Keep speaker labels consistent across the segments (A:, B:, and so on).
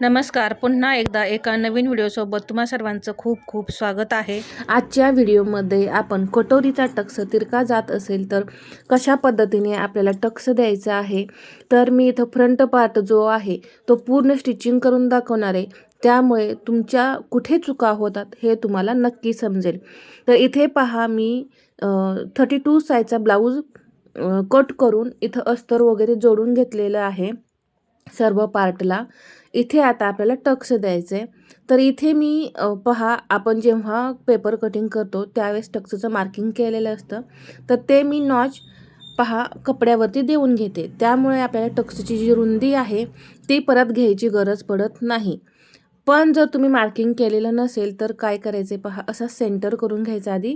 A: नमस्कार. पुन्हा एकदा एका नवीन व्हिडिओसोबत तुम्हा सर्वांचं खूप खूप स्वागत आहे.
B: आजच्या व्हिडिओमध्ये आपण कटोरीचा टक्स तिरका जात असेल तर कशा पद्धतीने आपल्याला टक्स द्यायचा आहे? तर मी इथं फ्रंट पार्ट जो आहे तो पूर्ण स्टिचिंग करून दाखवणार आहे. त्यामुळे तुमच्या कुठे चुका होतात हे तुम्हाला नक्की समजेल. तर इथे पहा मी थर्टी टू साईजचा ब्लाऊज कट करून इथं अस्तर वगैरे जोडून घेतलेलं आहे. सर्व पार्टला. इथे आता आपल्याला टक्स द्यायचं आहे. तर इथे मी पहा आपण जेव्हा पेपर कटिंग करतो त्यावेळेस टक्सचं मार्किंग केलेलं असतं. तर ते मी नॉच पहा कपड्यावरती देऊन घेते. त्यामुळे आपल्याला टक्सची जी रुंदी आहे ती परत घ्यायची गरज पडत नाही. पण जर तुम्ही मार्किंग केलेलं नसेल तर काय करायचे पहा असा सेंटर करून घ्यायचा आधी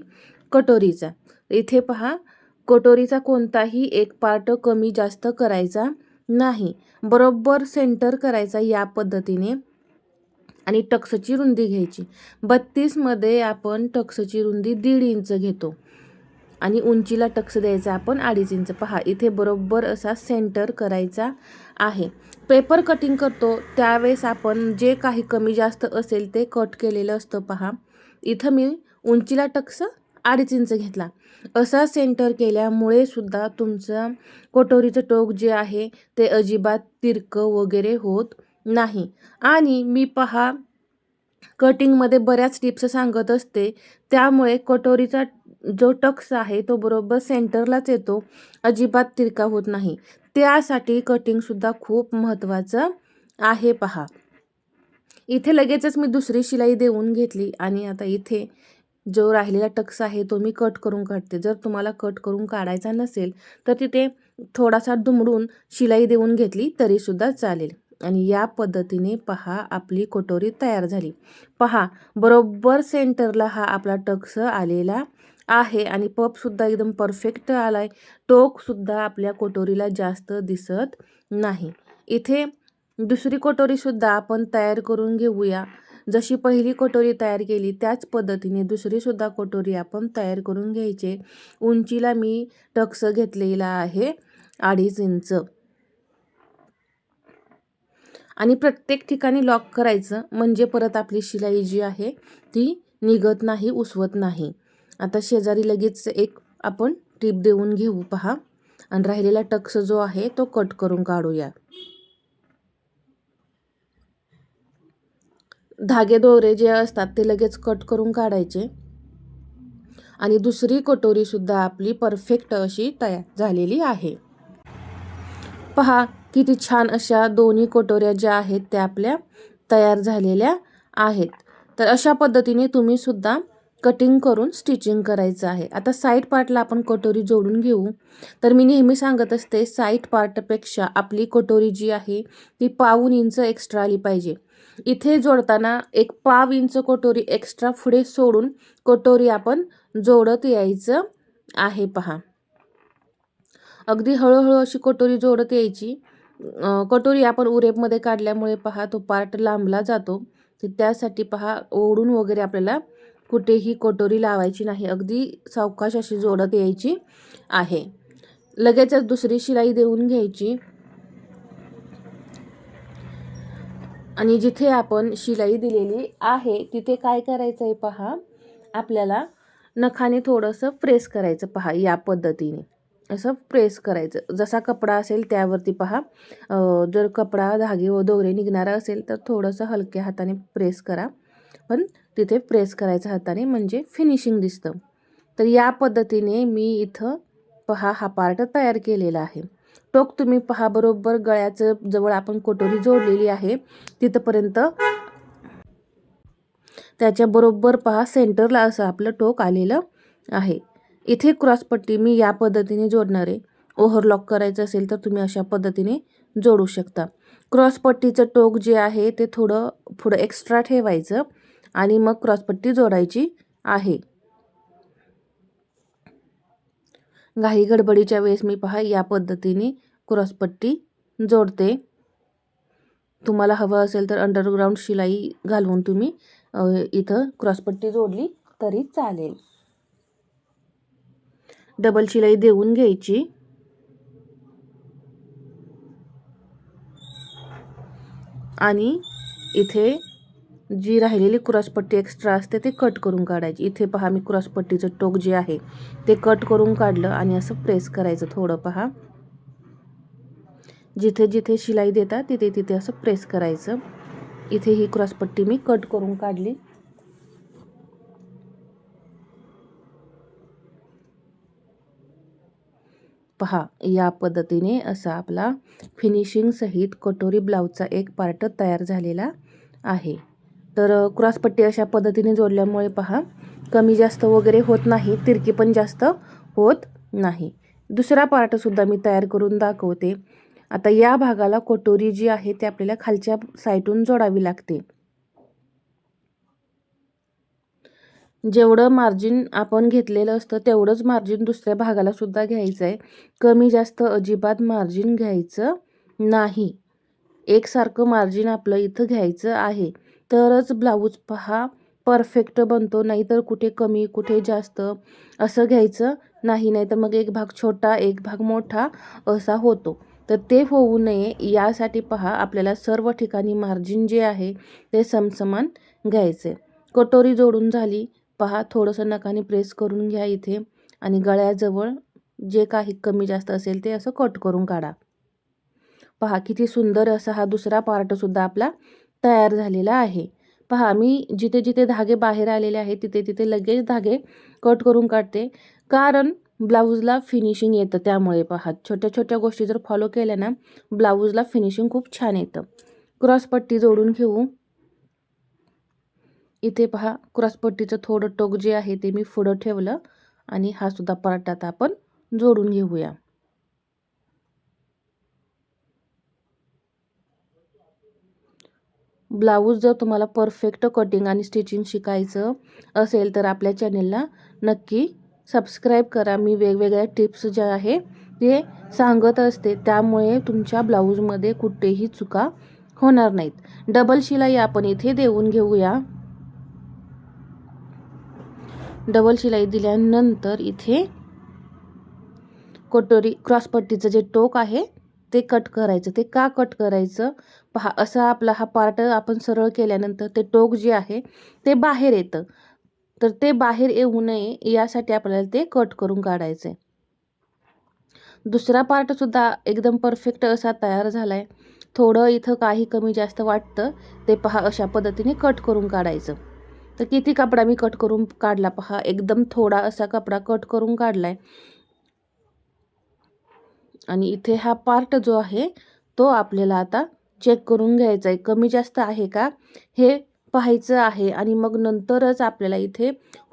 B: कटोरीचा. इथे पहा कटोरीचा कोणताही एक पार्ट कमी जास्त करायचा. नाही. बरोबर सेंटर करायचा या पद्धतीने आणि टक्सची रुंदी घ्यायची. बत्तीसमध्ये आपण टक्सची रुंदी दीड इंच घेतो आणि उंचीला टक्स द्यायचा आपण अडीच इंच. पहा इथे बरोबर असा सेंटर करायचा आहे. पेपर कटिंग करतो त्यावेळेस आपण जे काही कमी जास्त असेल ते कट केलेलं असतं पहा. इथं मी उंचीला टक्स अडीच इंच घेतला. असा सेंटर केल्यामुळे सुद्धा तुमचं कटोरीचं टोक जे आहे ते अजिबात तिरकं वगैरे होत नाही. आणि मी पहा कटिंगमध्ये बऱ्याच टिप्स सांगत असते. त्यामुळे कटोरीचा जो टक्स आहे तो बरोबर सेंटरलाच येतो. अजिबात तिरका होत नाही. त्यासाठी कटिंगसुद्धा खूप महत्त्वाचं आहे पहा. इथे लगेचच मी दुसरी शिलाई देऊन घेतली आणि आता इथे जो राहिलेला टक्स आहे तो मी कट करून काढते. जर तुम्हाला कट करून काढायचा नसेल तर तिथे थोडासा दुमडून शिलाई देऊन घेतली तरीसुद्धा चालेल. आणि या पद्धतीने पहा आपली कटोरी तयार झाली. पहा बरोबर सेंटरला हा आपला टक्स आलेला आहे आणि पपसुद्धा एकदम परफेक्ट आला आहे टोकसुद्धा आपल्या कटोरीला जास्त दिसत नाही. इथे दुसरी कटोरीसुद्धा आपण तयार करून घेऊया. जशी पहिली कटोरी तयार केली त्याच पद्धतीने दुसरीसुद्धा कटोरी आपण तयार करून घ्यायचे. उंचीला मी टक्स घेतलेला आहे अडीच इंच. आणि प्रत्येक ठिकाणी लॉक करायचं म्हणजे परत आपली शिलाई जी आहे ती निघत नाही उसवत नाही. आता शेजारी लगेच एक आपण टीप देऊन घेऊ पहा. आणि राहिलेला टक्स जो आहे तो कट करून काढूया. धागे दोरे जे असतात ते लगेच कट करून काढायचे. आणि दुसरी कटोरीसुद्धा आपली परफेक्ट अशी तयार झालेली आहे. पहा किती छान अशा दोन्ही कटोऱ्या ज्या आहेत त्या आपल्या तयार झालेल्या आहेत. तर अशा पद्धतीने तुम्ही सुद्धा कटिंग करून स्टिचिंग करायचं आहे. आता साईड पार्टला आपण कटोरी जोडून घेऊ. तर मी नेहमी सांगत असते साईड पार्टपेक्षा आपली कटोरी जी आहे ती पाऊन इंच एक्स्ट्रा आली पाहिजे. इथे जोडताना एक पाव इंच कटोरी एक्स्ट्रा पुढे सोडून कटोरी आपण जोडत यायचं आहे पहा. अगदी हळूहळू अशी कटोरी जोडत यायची. कटोरी आपण उरेपमध्ये काढल्यामुळे पहा तो पार्ट लांबला जातो. तर त्यासाठी पहा ओढून वगैरे आपल्याला कुठेही कटोरी लावायची नाही. अगदी सावकाश अशी जोडत यायची आहे. लगेचच दुसरी शिलाई देऊन घ्यायची. आणि जिथे आपण शिलाई दिलेली आहे तिथे काय करायचं आहे पहा? आपल्याला नखाने थोडंसं प्रेस करायचं पहा या पद्धतीने. असं प्रेस करायचं. जसा कपडा असेल त्यावरती पहा. जर कपडा धागे व दोरे निघणारा असेल तर थोडंसं हलक्या हाताने प्रेस करा. पण तिथे प्रेस करायचं हाताने म्हणजे फिनिशिंग दिसतं. तर या पद्धतीने मी इथं पहा हा पार्ट तयार केलेला आहे. टोक तुम्ही पहा बरोबर गळ्याचं जवळ आपण कटोरी जोडलेली आहे. तिथंपर्यंत त्याच्या बरोबर पहा सेंटरला असं आपलं टोक आलेलं आहे. इथे क्रॉसपट्टी मी या पद्धतीने जोडणार आहे. ओव्हरलॉक करायचं असेल तर तुम्ही अशा पद्धतीने जोडू शकता. क्रॉसपट्टीचं टोक जे आहे ते थोडं पुढं एक्स्ट्रा ठेवायचं आणि मग क्रॉसपट्टी जोडायची आहे. घाई गडबडीच्या वेळेस मी पहा या पद्धतीने क्रॉसपट्टी जोडते. तुम्हाला हवं असेल तर अंडरग्राऊंड शिलाई घालवून तुम्ही इथं क्रॉसपट्टी जोडली तरी चालेल. डबल शिलाई देऊन घ्यायची. आणि इथे जी राहिलेली क्रॉसपट्टी एक्स्ट्रा असते ते कट करून काढायची. इथे पहा मी क्रॉसपट्टीचं टोक जे आहे ते कट करून काढलं आणि असं प्रेस करायचं थोडं पहा. जिथे जिथे शिलाई देतात तिथे तिथे असं प्रेस करायचं. इथे ही क्रॉसपट्टी मी कट करून काढली. पहा या पद्धतीने असा आपला फिनिशिंग सहित कटोरी ब्लाऊजचा एक पार्ट तयार झालेला आहे. तर क्रॉसपट्टी अशा पद्धतीने जोडल्यामुळे पहा कमी जास्त वगैरे होत नाही तिरकी पण जास्त होत नाही. दुसरा पार्टसुद्धा मी तयार करून दाखवते. आता या भागाला कटोरी जी आहे ती आपल्याला खालच्या साईटून जोडावी लागते. जेवढं मार्जिन आपण घेतलेलं असतं तेवढंच मार्जिन दुसऱ्या भागाला सुद्धा घ्यायचं आहे कमी जास्त अजिबात मार्जिन घ्यायचं नाही. एकसारखं मार्जिन आपलं इथं घ्यायचं आहे. तरच ब्लाऊज पहा परफेक्ट बनतो नाहीतर कुठे कमी कुठे जास्त असं घ्यायचं नाही. नाहीतर मग एक भाग छोटा एक भाग मोठा असा होतो. तर ते होऊ नये यासाठी पहा आपल्याला सर्व ठिकाणी मार्जिन जे आहे ते समसमान घ्यायचे. कटोरी जोडून झाली पहा थोडंसं नकाने प्रेस करून घ्या इथे आणि गळ्याजवळ जे काही कमी जास्त असेल ते असं कट करून काढा. पहा किती सुंदर असा हा दुसरा पार्टसुद्धा आपला तयार झालेला आहे. पहा मी जिथे जिथे धागे बाहेर आलेले आहेत तिथे तिथे लगेच धागे कट करून काढते. कारण ब्लाऊजला फिनिशिंग येतं त्यामुळे पहा छोट्या छोट्या गोष्टी जर फॉलो केल्या ना ब्लाऊजला फिनिशिंग खूप छान येतं. क्रॉसपट्टी जोडून घेऊ. इथे पहा क्रॉसपट्टीचं थोडं टोक जे आहे ते मी पुढं ठेवलं आणि हा सुद्धा पराठा आता आपण जोडून घेऊया. ब्लाऊज जर तुम्हाला परफेक्ट कटिंग आणि स्टिचिंग शिकायचं असेल तर आपल्या चॅनेलला नक्की सबस्क्राईब करा. मी वेगवेगळ्या टिप्स ज्या आहे ते सांगत असते. त्यामुळे तुमच्या ब्लाऊजमध्ये कुठेही चुका होणार नाहीत. डबल शिलाई आपण इथे देऊन घेऊया. डबल शिलाई दिल्यानंतर इथे कटोरी क्रॉसपट्टीचं जे टोक आहे ते कट करायचं ते का कट करायचं? पहा असा आपला हा पार्ट आपण सरळ केल्यानंतर ते टोक जे आहे ते बाहेर येतं. तर ते बाहेर येऊ नये यासाठी आपल्याला ते कट करून काढायचं आहे दुसरा पार्टसुद्धा एकदम परफेक्ट असा तयार झाला आहे थोडं इथं काही कमी जास्त वाटतं ते पहा अशा पद्धतीने कट करून काढायचं. तर किती कपडा मी कट करून काढला पहा एकदम थोडा असा कपडा कट करून काढला आहे आणि इथे हा पार्ट जो आहे तो आपल्याला आता चेक करून घ्यायचा आहे. कमी जास्त आहे का? हे पाहायचं आहे आणि मग नंतरच आपल्याला इथे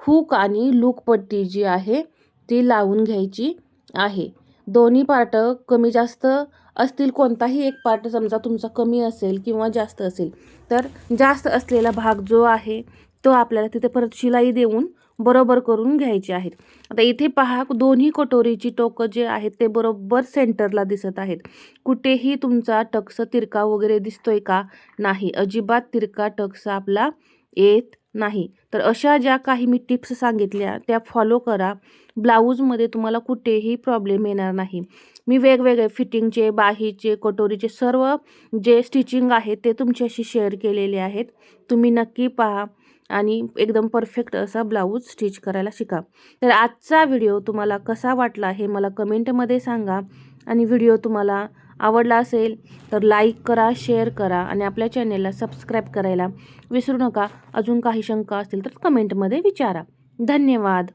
B: हुक आणि लूकपट्टी जी आहे ती लावून घ्यायची आहे. दोन्ही पार्ट कमी जास्त असतील कोणताही एक पार्ट समजा तुमचा कमी असेल किंवा जास्त असेल तर जास्त असलेला भाग जो आहे तो आपल्याला तिथे परत शिलाई देऊन बरोबर करून घ्यायचे आहेत. आता इथे पहा दोन्ही कटोरीची टोकं जे आहेत ते बरोबर सेंटरला दिसत आहेत. कुठेही तुमचा टक्स तिरका वगैरे दिसतोय का? नाही. अजिबात तिरका टक्स आपला येत नाही. तर अशा ज्या काही मी टिप्स सांगितल्या त्या फॉलो करा. ब्लाऊजमध्ये तुम्हाला कुठेही प्रॉब्लेम येणार नाही. मी वेगवेगळे फिटिंगचे बाहीचे कटोरीचे सर्व जे स्टिचिंग आहे ते तुमच्याशी शेअर केलेले आहेत. तुम्ही नक्की पहा. आणि एकदम परफेक्ट असा ब्लाऊज स्टिच करायला शिका. तर आजचा व्हिडिओ तुम्हाला कसा वाटला हे मला कमेंटमध्ये सांगा आणि व्हिडिओ तुम्हाला आवडला असेल तर लाईक करा शेअर करा आणि आपल्या चॅनेलला सबस्क्राईब करायला विसरू नका. अजून काही शंका असतील तर कमेंटमध्ये विचारा. धन्यवाद.